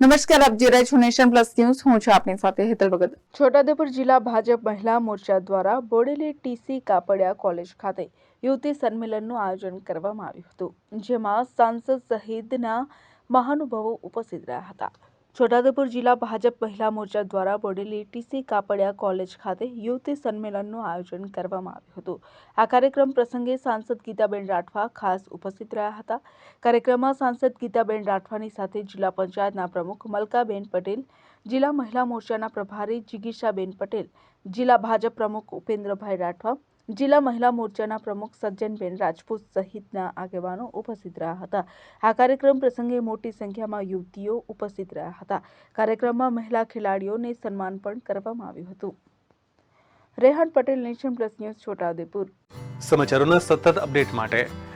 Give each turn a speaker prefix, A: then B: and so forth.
A: નમસ્કાર, આપ જોઈ રહ્યા છો નેશન પ્લસ ન્યૂઝ. હું છું આપની સાથે હેતલ ભગત.
B: છોટાઉદેપુર જિલ્લા ભાજપ મહિલા મોરચા દ્વારા બોડેલી ટીસી કાપડિયા કોલેજ ખાતે યુવતી સંમેલનનું આયોજન કરવામાં આવ્યું હતું, જેમાં સાંસદ સહિતના મહાનુભાવો ઉપસ્થિત રહ્યા હતા. છોટાઉદેપુર જિલ્લા ભાજપ મહિલા મોરચા દ્વારા બોડેલી ટીસી કાપડિયા કોલેજ ખાતે યુવતી સંમેલનનું આયોજન કરવામાં આવ્યું હતું. આ કાર્યક્રમ પ્રસંગે સાંસદ ગીતાબેન રાઠવા ખાસ ઉપસ્થિત રહ્યા હતા. કાર્યક્રમમાં સાંસદ ગીતાબેન રાઠવાની સાથે જિલ્લા પંચાયતના પ્રમુખ મલકાબેન પટેલ જિલ્લા મહિલા મોરચાના પ્રભારી જિગીશાબેન પટેલ, જિલ્લા ભાજપ પ્રમુખ ઉપેન્દ્રભાઈ રાઠવા, જિલ્લા મહિલા મોરચાના પ્રમુખ સજ્જનબેન રાજપૂત સહિતના આગેવાનો ઉપસ્થિત રહ્યા હતા. આ કાર્યક્રમ પ્રસંગે મોટી સંખ્યામાં યુવતીઓ ઉપસ્થિત રહ્યા હતા. કાર્યક્રમમાં મહિલા ખેલાડીઓને સન્માન પણ કરવામાં આવ્યું હતું. Rehan Patel nation plus news Chhotaudepur.
C: સમાચારોના સતત અપડેટ માટે